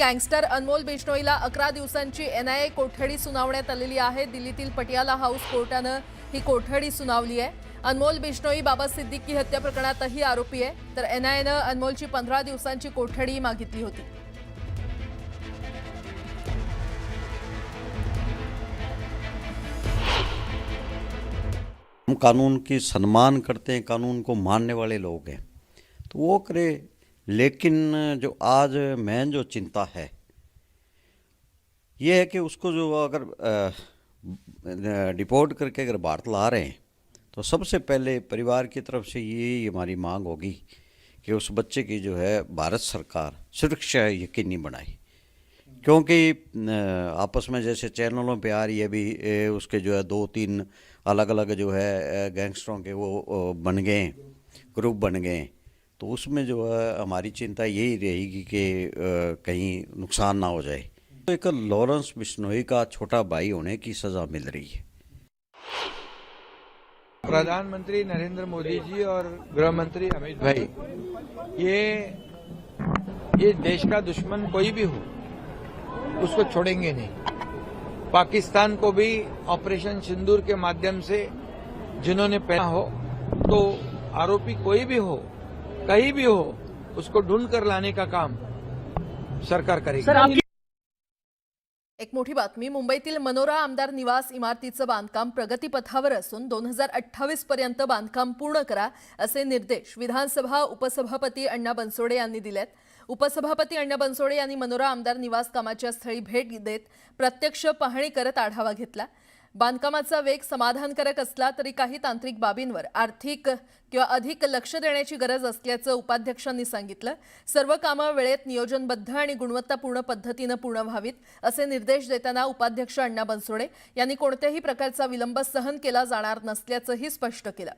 Gangster अनमोल बिश्नोईला अकरा दिवसांची NIA कोठडी सुनावण्यात आहे. दिल्लीतील पटियाला हाऊस कोर्टानं ही कोठडी सुनावली आहे. अनमोल बिश्नोई, बाबा सिद्दीकी हत्या प्रकरणातही आरोपी आहे. तर एनआयएनं अनमोलची पंधरा दिवसांची कोठडी मागितली होती. हम कानून की सम्मान करते हैं, कानून को मानने वाले लोग हैं। तो वो करे लेकिन जो आज मेन जो चिंता है ये है कि उसको जो अगर डिपोर्ट करके अगर भारत ला रहे हैं तो सबसे पहले परिवार की तरफ़ से ये हमारी मांग होगी कि उस बच्चे की जो है भारत सरकार सुरक्षा यकीनी बनाए क्योंकि आपस में जैसे चैनलों पे आ रही है भी ए, उसके जो है दो तीन अलग अलग जो है गैंगस्टरों के वो बन गए ग्रुप बन गए। तो उसमें जो है, हमारी चिंता यही रहेगी कि कहीं नुकसान ना हो जाए। तो एक लॉरेंस बिश्नोई का छोटा भाई होने की सज़ा मिल रही है। प्रधानमंत्री नरेंद्र मोदी जी और गृह मंत्री अमित भाई, ये ये देश का दुश्मन कोई भी हो, उसको छोड़ेंगे नहीं। पाकिस्तान को भी ऑपरेशन सिंदूर के माध्यम से जिन्होंने पहना हो तो आरोपी कोई भी हो कहीं भी हो उसको ढूंढ कर लाने का काम सरकार करेगी। एक मोठी बातमी मुंबईतील मनोरा आमदार निवास इमारतीचं बांधकाम प्रगतीपथावर असून दोन हजार अठ्ठावीस पर्यंत बांधकाम पूर्ण करा असे निर्देश विधानसभा उपसभापती अण्णा बनसोडे यांनी दिलेत. उपसभापती अण्णा बनसोडे यांनी मनोरा आमदार निवास कामाच्या स्थळी भेट देत प्रत्यक्ष पाहणी करत आढावा घेतला. बांधकामाचा वेग समाधानकारक असला तरी काही तांत्रिक बाबींवर आर्थिक किंवा अधिक लक्ष देण्याची गरज असल्याचं उपाध्यक्षांनी सांगितलं. सर्व कामं वेळेत नियोजनबद्ध आणि गुणवत्तापूर्ण पद्धतीनं पूर्ण व्हावीत असे निर्देश देताना उपाध्यक्ष अण्णा बनसोडे यांनी कोणत्याही प्रकारचा विलंब सहन केला जाणार नसल्याचंही स्पष्ट केलं.